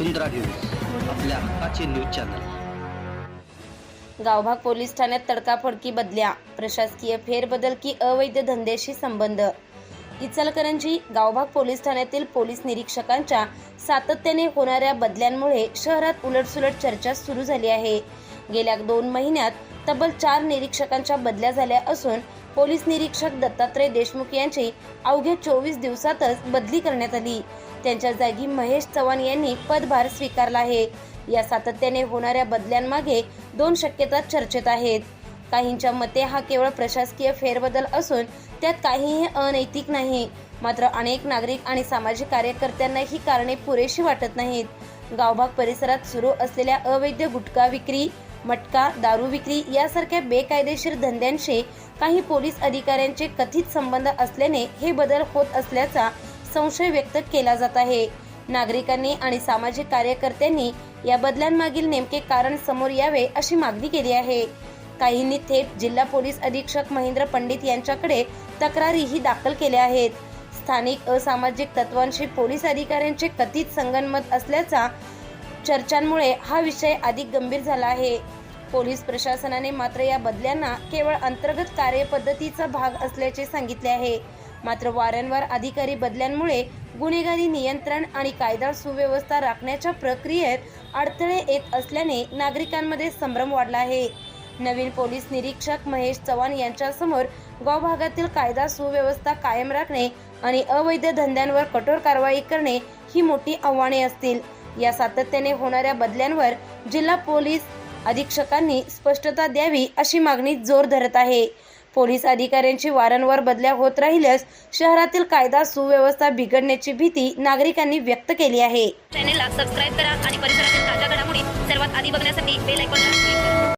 वसुंधरा news आपल्या हक्काचे news channel. गावभाग police ठाण्यात तडकाफडकी बदल्या. प्रशासकीय फेरबदल की अवैध धंद्याशी संबंध. इचलकरंजी गावभाग पोलीस ठाण्यातील पोलीस निरीक्षकांच्या सातत्याने होणाऱ्या बदल्यांमुळे शहरात उलटसुलट चर्चा सुरू झाली आहे. गेल्या दोन महिन्यात तब्बल चार निरीक्षकांच्या बदल्या झाल्या असून पोलीस निरीक्षक दत्तात्रय देशमुख यांची अवघ्या चोवीस दिवसातच बदली करण्यात आली. त्यांच्या जागी महेश चव्हाण यांनी पदभार स्वीकारला आहे. या सातत्याने होणाऱ्या बदल्यांमागे दोन शक्यता चर्चेत आहेत. काहींच्या मते हा केवळ प्रशासकीय फेरबदल असून त्यात काहीही अनैतिक नाही. मात्र अनेक नागरिक आणि सामाजिक कार्यकर्त्यांना ही कारणे पुरेशी वाटत नाहीत. गावभाग परिसरात सुरू असलेल्या अवैध गुटखा विक्री मटका दारू विक्री यासारख्या बेकायदेशीर धंद्यांशी काही पोलीस अधिकाऱ्यांचे कथित संबंध असल्याने हे बदल होत असल्याचा संशय व्यक्त केला जात आहे. नागरिकांनी आणि सामाजिक कार्यकर्त्यांनी या बदलांमागील नेमके कारण समोर यावे अशी मागणी केली आहे. काहींनी थेट जिल्हा पोलीस अधीक्षक महेंद्र पंडित यांच्याकडे तक्रारीही दाखल केल्या आहेत. स्थानिक असामाजिक तत्वांशी पोलीस अधिकाऱ्यांचे कथित संगनमत असल्याचा चर्चांमुळे हा विषय अधिक गंभीर झाला आहे. पोलीस प्रशासनाने मात्र या बदल्यांना केवळ अंतर्गत कार्यपद्धतीचा भाग असल्याचे सांगितले आहे. मात्र वारंवार अधिकारी बदल्यांमुळे गुन्हेगारी नियंत्रण आणि कायदा सुव्यवस्था राखण्याच्या प्रक्रियेत अडथळे येत असल्याने नागरिकांमध्ये संभ्रम वाढला आहे. नवीन पोलीस निरीक्षक महेश चव्हाण यांच्यासमोर गाव भागातील कायदा सुव्यवस्था कायम राखणे आणि अवैध धंद्यांवर कठोर कारवाई करणे ही मोठी आव्हाने असतील. या सातत्याने होणाऱ्या बदल्यांवर जिल्हा पोलीस अधीक्षकांनी स्पष्टता द्यावी अशी मागणी जोर धरत आहे. पोलीस अधिकाऱ्यांची वारंवार बदल्या होत राहिल्यास शहरातील कायदा सुव्यवस्था बिघडण्याची भीती नागरिकांनी व्यक्त केली आहे. चॅनेलला सबस्क्राईब करा आणि परिसरातील ताज्या घडामोडी सर्वात आधी बघण्यासाठी बेल आयकॉनला